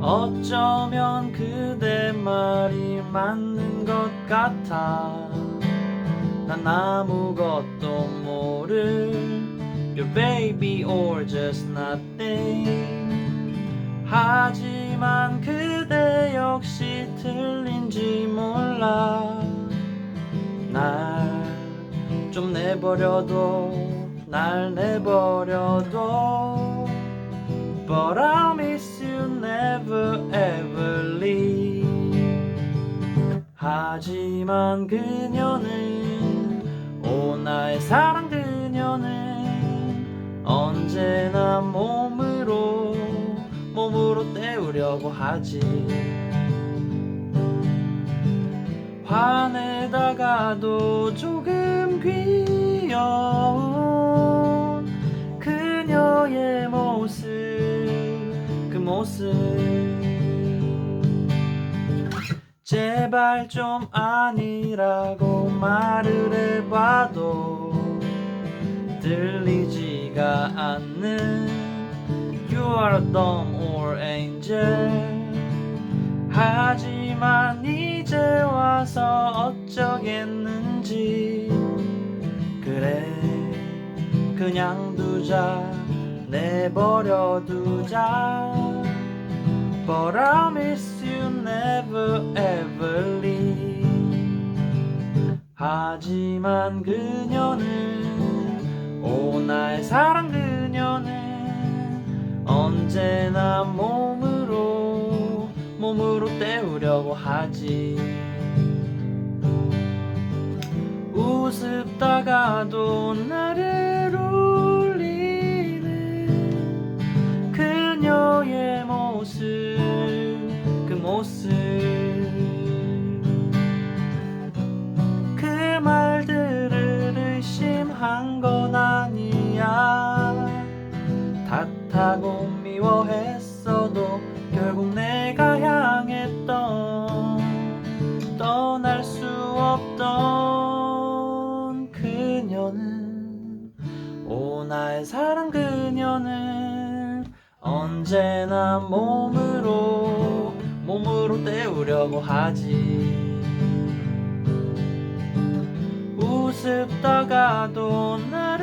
어쩌면 그대 말이 맞는 것 같아. 난 아무것도 모를. Your baby or just nothing. 하지만 그대 역시 틀린지 몰라. 날 좀 내버려둬. 날 내버려둬. But I'll 하지만 그녀는 오 나의 사랑 그녀는 언제나 몸으로 몸으로 때우려고 하지. 화내다가도 조금 귀여운 그녀의 모습 그 모습 제발 좀 아니라고 말을 해봐도 들리지가 않는 You are a dumb or angel. 하지만 이제 와서 어쩌겠는지. 그래 그냥 두자 내버려 두자. But I'll miss never ever leave. 하지만 그녀는 오 나의 사랑 그녀는 언제나 몸으로 몸으로 때우려고 하지. 우습다가도 나를 그 말들을 의심한 건 아니야. 탓하고 미워했어도 결국 내가 향했던 떠날 수 없던 그녀는 오 나의 사랑 그녀는 언제나 몸으로 몸으로 때우려고 하지. 우습다가도 나